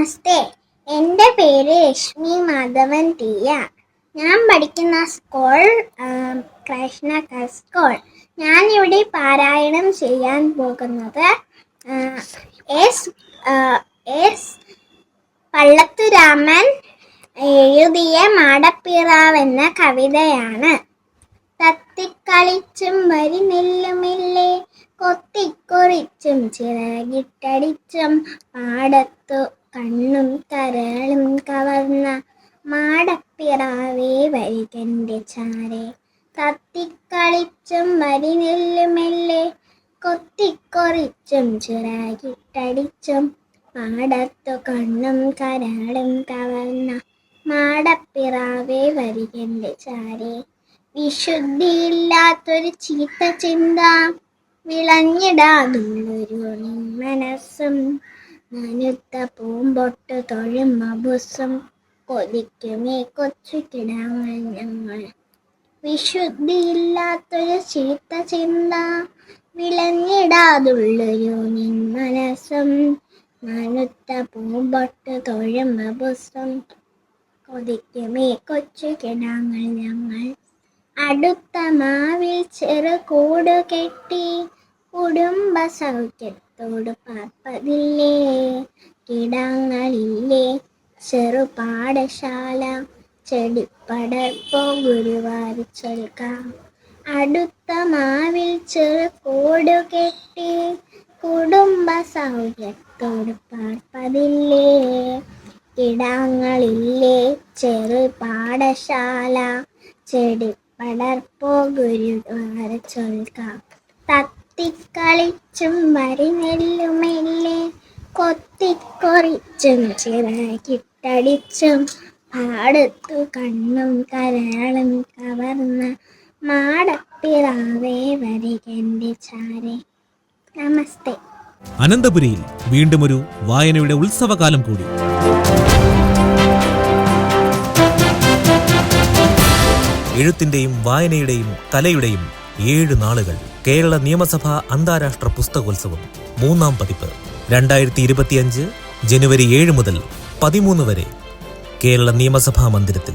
നമസ്തേ. എന്റെ പേര് ലക്ഷ്മി മാധവൻ തീയ. ഞാൻ പഠിക്കുന്ന സ്കൂൾ കൃഷ്ണ സ്കൂൾ. ഞാൻ ഇവിടെ പാരായണം ചെയ്യാൻ പോകുന്നത് S S Pallathu S Pallathuraman എഴുതിയ മാടപ്പിറാവ് എന്ന കവിതയാണ്. തത്തിക്കളിച്ചും വരി നെല്ലുമില്ലേ കൊത്തിക്കൊറിച്ചും ചിറകിട്ടടിച്ചും പാടത്തു കണ്ണും കരളും കവർന്ന മാടപ്പിറാവേ വരികന്റെ ചാരെ. തത്തിക്കളിച്ചും വരി നെല്ലുമെല്ലെ കൊത്തിക്കൊറിച്ചും ചിറകിട്ടടിച്ചും പാടത്തു കണ്ണും കരളും കവർന്ന മാടപ്പിറാവേ വരികന്റെ ചാരെ. വിശുദ്ധിയില്ലാത്തൊരു ചീത്ത ചിന്ത വിളഞ്ഞിടാതുള്ളൊരു മനസ്സും നനുത്ത പൂമ്പൊട്ട് തൊഴും അബുസും കൊതിക്കുമേ കൊച്ചു കിടാങ്ങൾ ഞങ്ങൾ. വിശുദ്ധിയില്ലാത്തൊരു ചീത്ത ചിന്ത വിളഞ്ഞിടാതുള്ളൊരു മനസ്സും നനുത്ത പൂമ്പൊട്ട് തൊഴും അബുസും കൊതിക്കുമേ കൊച്ചു കിടാങ്ങൾ ഞങ്ങൾ. അടുത്ത മാവിൽ ചെറു കൂട് കെട്ടി കുടുംബ സൗഖ്യത്തോട് പാർപ്പതില്ലേ? കിടങ്ങളില്ലേ? ചെറുപാഠശാല ചെടിപ്പട ചെടിപ്പടർപ്പോ ഗുരുവാരി ചൊൽക്കാം. അടുത്ത മാവിൽ ചെറു കൂട് കെട്ടി. കുടുംബ സൗഖ്യത്തോട് പാർപ്പതില്ലേ? കിടാങ്ങളില്ലേ? ചെറു പാഠശാല ചെടിപ്പടർപ്പോ ഗുരുദ്വാര ചൊൽക്കാം. തത്തിക്കളിച്ചും വരി നെല്ലുമെല്ലെ കൊത്തിക്കൊറിച്ചും ചിറകിട്ടടിച്ചും പാടത്തു കണ്ണും കരളും കവർന്ന മാടപ്പിറാവേ വരികന്റെ ചാരെ. നമസ്തേ. അനന്തപുരിയിൽ വീണ്ടും ഒരു വായനയുടെ ഉത്സവകാലം കൂടി. എഴുത്തിന്റെയും വായനയുടെയും കലയുടെയും ഏഴ് നാളുകൾ കേരള നിയമസഭാ അന്താരാഷ്ട്ര പുസ്തകോത്സവം മൂന്നാം പതിപ്പ് രണ്ടായിരത്തി ഇരുപത്തിയഞ്ച് ജനുവരി ഏഴ് മുതൽ പതിമൂന്ന് വരെ കേരള നിയമസഭാ മന്ദിരത്തിൽ.